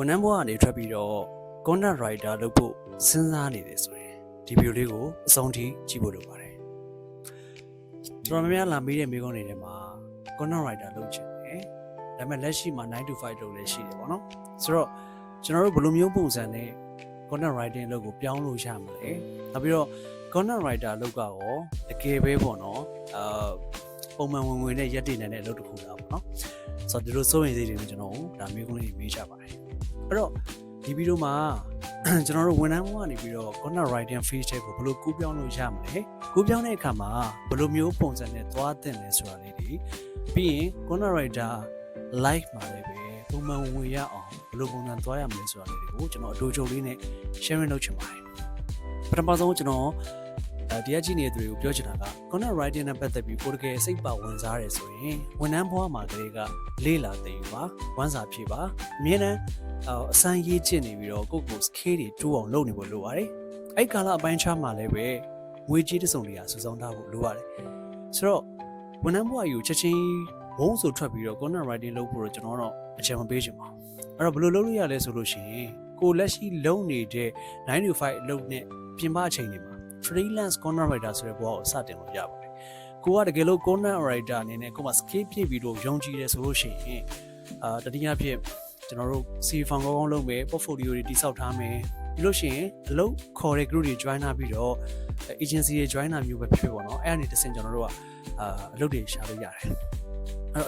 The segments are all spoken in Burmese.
ဝန်ထမ်းဘဝကနေထွက်ပြီးတော့ content writer လုပ်ဖို့စဉ်းစားနေတယ်ဆိုရင်ဒီဗီဒီယိုလေးကိုအဆုံးထိကြည့်ဖို့လိုပါတယ်ကျွန်တော်များများလာမေးတဲ့မေးခွန်းတွေထဲမှာ content writer လုပ်ချင်တယ်ဒါပေမဲ့လက်ရှိမှာ9 to 5လုပ်လည်းရှိတယ်ပေါ့နော်ဆိုတော့ကျွန်တော်တို့ဘယ်လိုမျိုးပုံစံနဲ့ content writing လုပ်ကိုပြောင်းလို့ရမှာလဲနောက်ပြီးတော့ content writer လုပ်ကရောတကယ်ပဲပေါ့နော်အာပုံမှန်ဝင်ဝင်နဲ့ရက်တည်နေတဲ့အလုပ်တစ်ခုလားပေါ့နော်ဆိုတော့ဒီလိုစိုးရင်စိတ်တွေနဲ့ကျွန်တော်တို့ဒါမေးခွန်းလေးမေးချပါတယ် အဲ့တော့ဒီဗီဒီယိုမှာကျွန်တော်တို့ဝန်ထမ်းဘဝကနေပြီးတော့ content writing field တွေကိုဘယ်လိုကူးပြောင်းလို့ရမလဲကူးပြောင်းတဲ့အခါမှာဘယ်လိုမျိုးပုံစံနဲ့သွားသင့်လဲဆိုတာလေးတွေပြီးရင် content writer live မှာလည်းပဲပုံမှန်ဝင်ရအောင်ဘယ်လိုပုံစံသွားရမလဲဆိုတာလေးတွေကိုကျွန်တော်အတူတူလေးနဲ့ sharing လုပ်ချင်ပါတယ်ပထမဆုံးကျွန်တော် အဲဒီအကြည့်နေတဲ့သူတွေကိုပြောချင်တာက content writing နဲ့ပတ်သက်ပြီးကိုယ်တကယ်စိတ်ပါဝင်စားရဲဆိုရင်ဝန်ထမ်းဘဝမှာကလေးကလေးလာသိပါဝမ်းစာဖြည့်ပါအမြဲတမ်းအစမ်းရေးကျင့်နေပြီးတော့ကိုယ့်ကို skill တွေတိုးအောင်လုပ်နေဖို့လိုပါတယ်အဲ့ကာလအပိုင်းခြားမှာလည်းပဲငွေကြီးတစ်စုံတရာစုဆောင်းထားဖို့လိုပါတယ်ဆိုတော့ဝန်ထမ်းဘဝကြီးကိုချက်ချင်းဘုံဆိုထွက်ပြီးတော့ content writing လုပ်ဖို့တော့ကျွန်တော်တော့အချိန်မပေးချင်ပါဘူးအဲ့တော့ဘယ်လိုလုပ်လို့ရလဲဆိုလို့ရှိရင်ကိုလက်ရှိလုပ်နေတဲ့9 to 5အလုပ်နဲ့ပြင်ပအချိန်တွေမှာ freelance content writer ဆိုတဲ့ဘဝကိုစတင်လို့ရပါတယ်။ကိုကတကယ်လို့ content writer အနေနဲ့ကိုမှ skill ဖြည့်ပြီးတော့ယုံကြည်တယ်ဆိုလို့ရှိရင်အာတတိယဖြစ်ကျွန်တော်တို့ CV form ကောင်းကောင်းလုပ်မယ် portfolio တွေတိစောက်ထားမယ်ပြီးလို့ရှိရင်အလုပ်ခေါ်တဲ့ group တွေ join လာပြီးတော့ agency တွေ join လာမျိုးပဲဖြစ်ဖြစ်ပေါ့နော်အဲ့အနေနဲ့တစ်ဆင့်ကျွန်တော်တို့ကအာအလုပ်တွေရှာလို့ရတယ်အဲ့တော့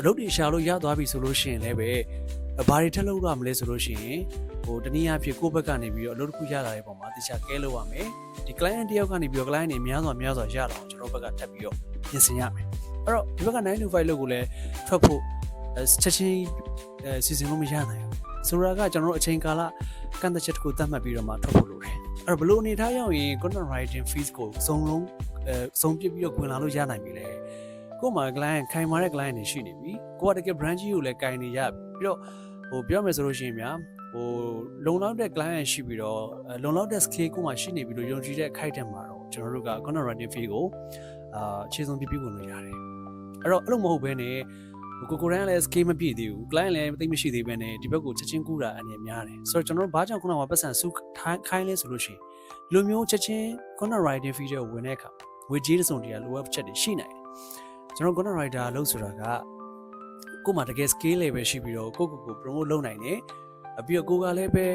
အလုပ်တွေရှာလို့ရသွားပြီဆိုလို့ရှိရင်လည်းပဲ ဘာတွေထပ်လုပ်ရမလဲဆိုလို့ရှိရင်ဟိုတနည်းအားဖြင့်ကိုယ့်ဘက်ကနေပြီးတော့အလုပ်တစ်ခုရလာတဲ့ပုံမှာတခြားကဲလို့ရမယ်ဒီ client တယောက်ကနေပြီးတော့ client တွေများစွာများစွာရလာအောင်ကျွန်တော်ဘက်ကထပ်ပြီးတော့ပြင်ဆင်ရမယ်အဲ့တော့ဒီဘက်က9 to 5လုပ်ကိုလည်းထွက်ဖို့ချက်ချင်းအဲစီစဉ်လို့မရနိုင်ဘူးဆိုတော့ကကျွန်တော်တို့အချိန်ကာလကန့်သက်ချက်တစ်ခုသတ်မှတ်ပြီးတော့မှထွက်ဖို့လိုတယ်အဲ့တော့ဘလို့အနေထားရောက်ရင် content writing fees ကိုစုံလုံးအဲစုံပြစ်ပြီးတော့ဝင်လာလို့ရနိုင်ပြီလေကို့မှာ client ခိုင်မာတဲ့ client တွေရှိနေပြီကိုကတကယ် brand ကြီးကိုလည်းကင်နေရပြီးတော့ ဟိုပြောမယ်ဆိုလို့ရှိရင်များဟိုလုံလောက်တဲ့ client ရှိပြီးတော့လုံလောက်တဲ့ skill ကိုမှရှိနေပြီးတော့ယုံကြည်တဲ့အခိုက်အတန့်မှာတော့ကျွန်တော်တို့က content writing fee ကိုအာခြေစုံပြပြဝင်လို့ရတယ်အဲ့တော့အဲ့လိုမဟုတ်ဘဲနဲ့ကိုကိုရန်လည်း skill မပြည့်သေးဘူး client လည်းသိမရှိသေးဘဲနဲ့ဒီဘက်ကိုချက်ချင်းကူးတာအနေများတယ်ဆိုတော့ကျွန်တော်တို့ဘာကြောင့်ခုနကပတ်စံစုခိုင်းလဲဆိုလို့ရှိရင်ဒီလိုမျိုးချက်ချင်း content writing fee ကိုဝင်တဲ့အခါဝေကြီးတစုံတရာလိုအပ်ချက်တွေရှိနိုင်တယ်ကျွန်တော် content writer လို့ဆိုတာက ကို့မှာတကယ် skill လေးပဲရှိပြီးတော့ကိုကိုကို promote လုပ်နိုင်တယ်ပြီးတော့ကိုကလည်းပဲ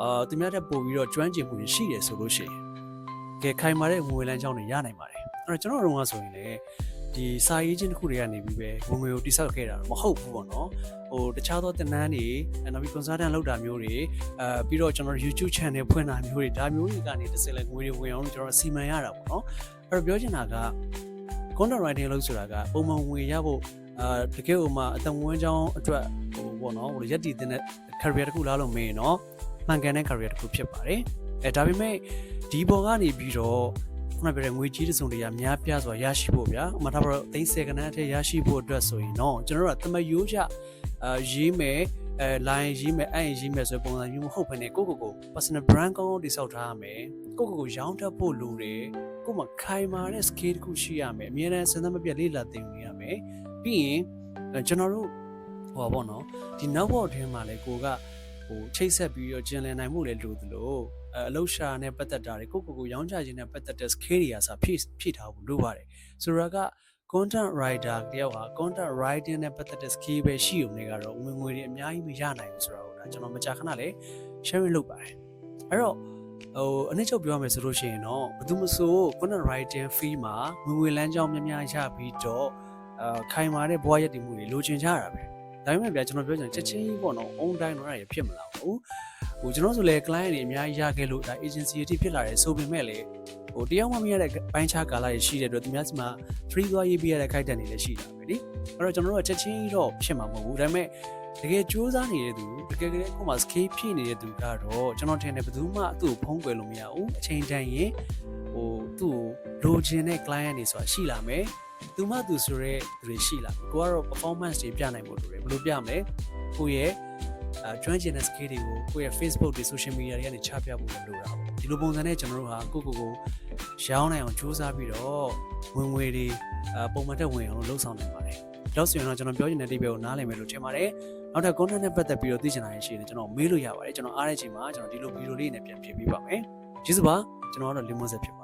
အာသူများတက်ပို့ပြီးတော့ကျွမ်းကျင်မှုရှိတယ်ဆိုလို့ရှိရင်ကဲခိုင်မာတဲ့ငွေလမ်းကြောင်းတွေရနိုင်ပါတယ်အဲ့တော့ကျွန်တော်တို့ကဆိုရင်လည်းဒီစာရေးချင်းတစ်ခုတွေကနေပြီးပဲဝင်ငွေကိုတိစောက်ခဲ့တာမဟုတ်ဘူးပေါ့နော်ဟိုတခြားသောတင်နန်းတွေနောက်ပြီး consultant လုပ်တာမျိုးတွေအဲပြီးတော့ကျွန်တော် YouTube channel ဖွင့်တာမျိုးတွေဒါမျိုးတွေကနေတစ်စက်လဲငွေတွေဝင်အောင်ကျွန်တော်စီမံရတာပေါ့နော်အဲ့တော့ပြောချင်တာက content writing လို့ဆိုတာကပုံမှန်ဝင်ရဖို့ အာတကယ်ဥမာအတန်ဝန်းချောင်းအတွက်ဟိုပေါ့နော်ဟိုရက်တည်တဲ့ career တစ်ခုလားလို့မေးရင်တော့မှန်ကန်တဲ့ career တစ်ခုဖြစ်ပါတယ်အဲဒါပေမဲ့ဒီပေါ်ကနေပြီးတော့ခုနပြောတဲ့ငွေကြီးတစုံတရာများပြားစွာရရှိဖို့ဗျာဥမာထားပါတော့သိန်း10ကနန်းအထက်ရရှိဖို့အတွက်ဆိုရင်တော့ကျွန်တော်တို့ကတမယိုးချအာရေးမယ်အဲ line ရေးမယ်အဲ့ရေးမယ်ဆိုပုံစံမျိုးမဟုတ်ဘဲနဲ့ကိုကိုကို personal brand ကောင်းကောင်းတိစောက်ထားရမယ်ကိုကိုကိုရောင်းတတ်ဖို့လိုတယ်ကိုမှခိုင်မာတဲ့ skill တစ်ခုရှိရမယ်အမြဲတမ်းစဉ်းစားမပြတ်လေ့လာသင်ယူရမယ် ပြီးရင်ကျွန်တော်တို့ဟောပေါ့နော်ဒီနောက်ဘော့ထဲမှာလဲကိုကဟိုချိတ်ဆက်ပြီးတော့ကျင်လည်နိုင်မှုလည်းလိုသလိုအလှရှာနဲ့ပတ်သက်တာတွေကိုကိုကိုရောင်းချခြင်းနဲ့ပတ်သက်တဲ့ skill တွေအစားဖြည့်ဖြည့်ထားဖို့လိုပါတယ်ဆိုတော့က content writer တယောက်ဟာ content writing နဲ့ပတ်သက်တဲ့ skill ပဲရှိုံနဲ့ကတော့ငွေငွေတွေအများကြီးမရနိုင်ဘူးဆိုတော့ဒါကျွန်တော်မကြာခဏလေး sharing လုပ်ပါတယ်အဲ့တော့ဟိုအနည်းချုပ်ပြောရမယ်ဆိုလို့ရှိရင်တော့ဘယ်သူမဆို content writing fee မှာငွေငွေလမ်းကြောင်းများများရပြီးတော့ အာခိုင်မာတဲ့ဘဝရည်တည်မှုတွေလိုချင်ကြတာပဲဒါပေမဲ့ဗျာကျွန်တော်ပြောချင်ချက်ချင်းကြီးပေါ့နော် on time တော့ရဖြစ်မလာဘူးဟိုကျွန်တော်ဆိုလေ client တွေအများကြီးရခဲ့လို့ဒါ agency အထိဖြစ်လာတယ်ဆိုပေမဲ့လေဟိုတယောက်မှမရတဲ့ပိုင်းခြားကာလတွေရှိတဲ့အတွက်သူများစီမှာ free သွားရေးပေးရတဲ့ခိုက်တန်တွေလည်းရှိတာပဲလေအဲ့တော့ကျွန်တော်တို့ကချက်ချင်းတော့ဖြစ်မှာမဟုတ်ဘူးဒါပေမဲ့တကယ်စူးစမ်းနေတဲ့သူတကယ်တကယ်ကိုမှ scale ဖြည့်နေတဲ့သူကတော့ကျွန်တော်ထင်တယ်ဘယ်သူမှသူ့ကိုဖုံးကွယ်လို့မရဘူးအချိန်တန်ရင်ဟိုသူ့ကိုလိုချင်တဲ့ client တွေဆိုတာရှိလာမယ် သူမှသူဆိုရဲသူတွေရှိလာကိုကတော့ performance တွေပြနိုင်ဖို့လိုတယ်ဘယ်လိုပြမလဲကိုရဲ့အဲကျွမ်းကျင်တဲ့ skill တွေကိုကိုယ့်ရဲ့ Facebook တွေ social media တွေကနေချပြဖို့လိုတာပေါ့ဒီလိုပုံစံနဲ့ကျွန်တော်တို့ဟာကိုကိုကိုရောင်းနိုင်အောင်စူးစမ်းပြီးတော့ဝင်ငွေတွေအပုံမှန်တက်ဝင်အောင်လှုပ်ဆောင်နိုင်ပါတယ်လောက်ဆိုရင်တော့ကျွန်တော်ပြောချင်တဲ့ဒီဘက်ကိုနားလည်မယ်လို့ထင်ပါတယ်နောက်ထပ် content နဲ့ပတ်သက်ပြီးတော့သိချင်တာရှိရင်ကျွန်တော်မေးလို့ရပါတယ်ကျွန်တော်အားတဲ့ချိန်မှာကျွန်တော်ဒီလိုဗီဒီယိုလေးနဲ့ပြန်ဖြည့်ပေးပါမယ်ကျေးဇူးပါကျွန်တော်ကတော့ lemon set ဖြစ်ပါ